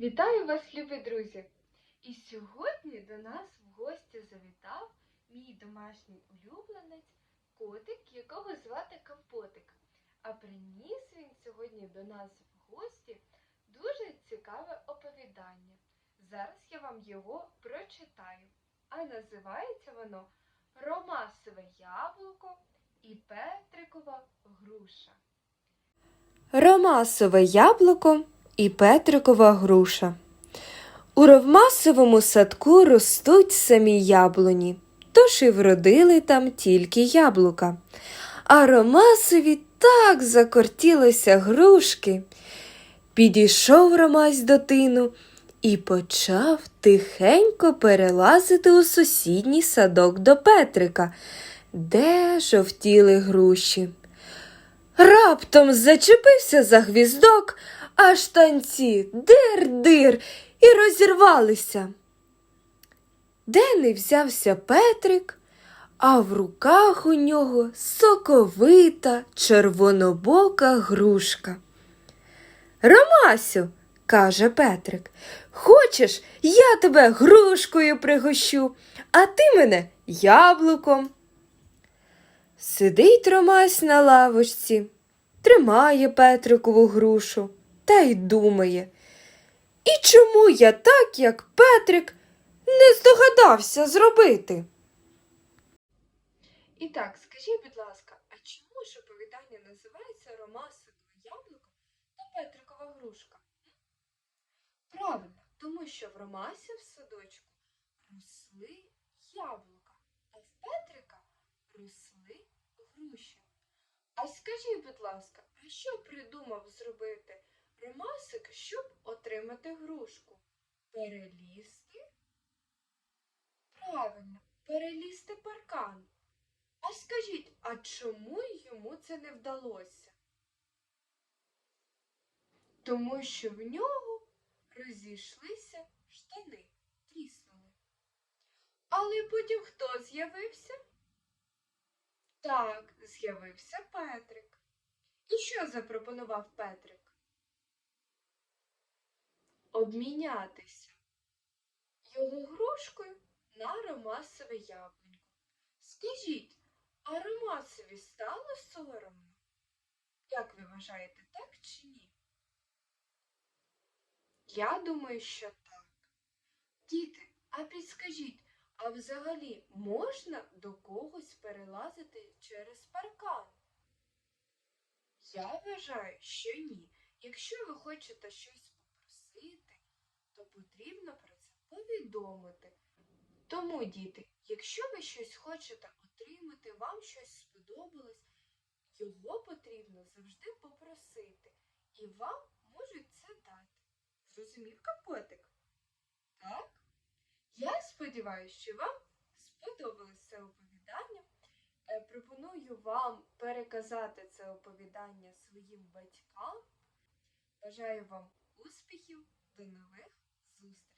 Вітаю вас, любі друзі! І сьогодні до нас в гості завітав мій домашній улюбленець, котик, якого звати Компотик. А приніс він сьогодні до нас в гості дуже цікаве оповідання. Зараз я вам його прочитаю. А називається воно Ромасове яблуко і Петрикова груша. Ромасове яблуко і Петрикова груша. У ровмасовому садку ростуть самі яблуні, тож і вродили там тільки яблука. А Ромасові так закортілося грушки. Підійшов Ромась до тину і почав тихенько перелазити у сусідній садок до Петрика, де жовтіли груші. Раптом зачепився за гвіздок, аж танці дир-дир і розірвалися. Де не взявся Петрик, а в руках у нього соковита червонобока грушка. Ромасю, каже Петрик, хочеш, я тебе грушкою пригощу, а ти мене яблуком. Сидить Ромась на лавочці, тримає Петрикову грушу та й думає. І чому я так, як Петрик, не здогадався зробити? І так, скажіть, будь ласка, а чому ж оповідання називається Ромасове яблуко та Петрикова грушка? Правильно, тому що в Ромасі в садочку росли яблука, а в Петрика росли груші. А скажіть, будь ласка, а що придумав зробити Ромасик, щоб отримати грушку? Перелізти? Правильно, перелізти паркан. А скажіть, а чому йому це не вдалося? Тому що в нього розійшлися штани, тріснули. Але потім хто з'явився? Так, з'явився Петрик. І що запропонував Петрик? Обмінятися його грушкою на ромасове яблунько. Скажіть, а Ромасові стало соромно? Як ви вважаєте, так чи ні? Я думаю, що так. Діти, а підскажіть, а взагалі можна до когось перелазити через паркан? Я вважаю, що ні. Якщо ви хочете щось попросити, то потрібно про це повідомити. Тому, діти, якщо ви щось хочете отримати, вам щось сподобалось, його потрібно завжди попросити, і вам можуть це дати. Зрозумів капотик? Так? Я сподіваюся, що вам сподобалось це оповідання. Е, Пропоную вам переказати це оповідання своїм батькам. Бажаю вам успіхів, до нових зустрічей!